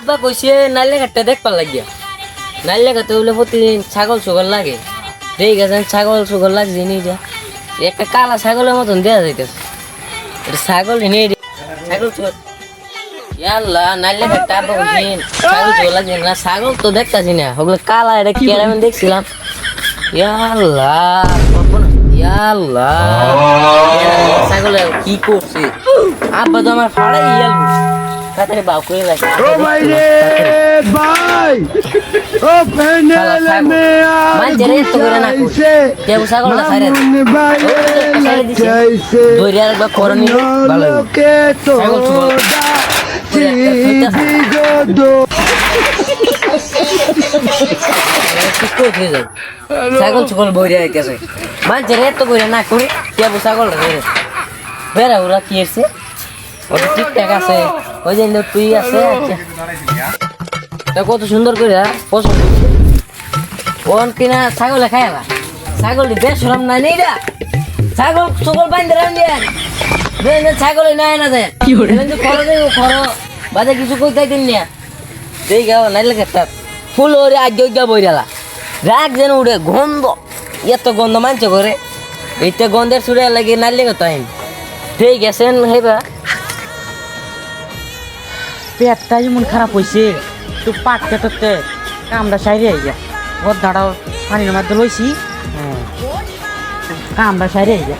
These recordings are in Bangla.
আব্বা কইছে, নাইলে ঘাটটা দেখবার লাগিয়া। নাইলে ঘাটে বলে প্রতিদিন ছাগল সুগল লাগে। দেখি গেছেন ছাগল সুগল লাগছে নি একটা কালা ছাগলের মতন দেওয়া যাইতেছে। ছাগল নেই ছাগল সুগল ইয়াল্লা ঘাটটা আব্বা কইছে ছাগল সুগল না, ছাগল তো দেখতাছি না। কালা, এটা কেরামে দেখছিলাম? ইয়াল্লা ইয়াল্লা ছাগলে কি করছে? আব্বা তো আমার ফাড়াই তাড়াতাড়ি বাউ করে লাগে ও ভাই রে ভাই। ও প্যানেল মে মানছে রে এত করে। না ছাগলটা ছাড়ে না। মামুন ভাই ধরে আর একবার করনি ভালো। লোকে তো ছাগল ছাগল বইরে আইতেছে। মানছে রে এত করে না করি। কেবু ছাগল ধরে বেড়া ওরা কি এসছে ওটা ঠিকঠাক আছে। ওই যে তুই আছে। কত সুন্দর করে হ্যাঁ? পছন্দ করছে ওন কিনা ছাগলে খাইলা ছাগল বেশ সরম নাই নেই রা? ছাগল ছাগল বাইন্দে রাম দিয়ে। ছাগলে নাই না দেন। খরো দেবো খরো বাদে কিছু কইতাই দিন না। দেই গাও নাইলে কেটা ফুল ওরে আজ গা বইরালা রাগ যেন উড়ে গন্ধ। এত গন্ধ মানছে করে এইটা গন্ধের সুরে লাগে নাইলে কত আইন দেই গেছেন হেবা পেটটা যেমন খারাপ হয়েছে তো পাটতে টাটতে কামড়া সাইরে আই যা ওর দাঁড়াও পানির মধ্যে লইছি কামড়া সাইরে আই যা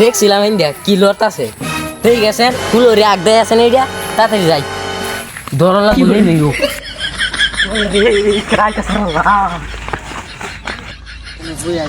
দেখছিলাম ইন্ডিয়া কি লট আছে ঠিক আছে ফুল ওরে আগ দেয় আছেন এইটা তাড়াতাড়ি যাই দরলা কালকে সারা বুঝাই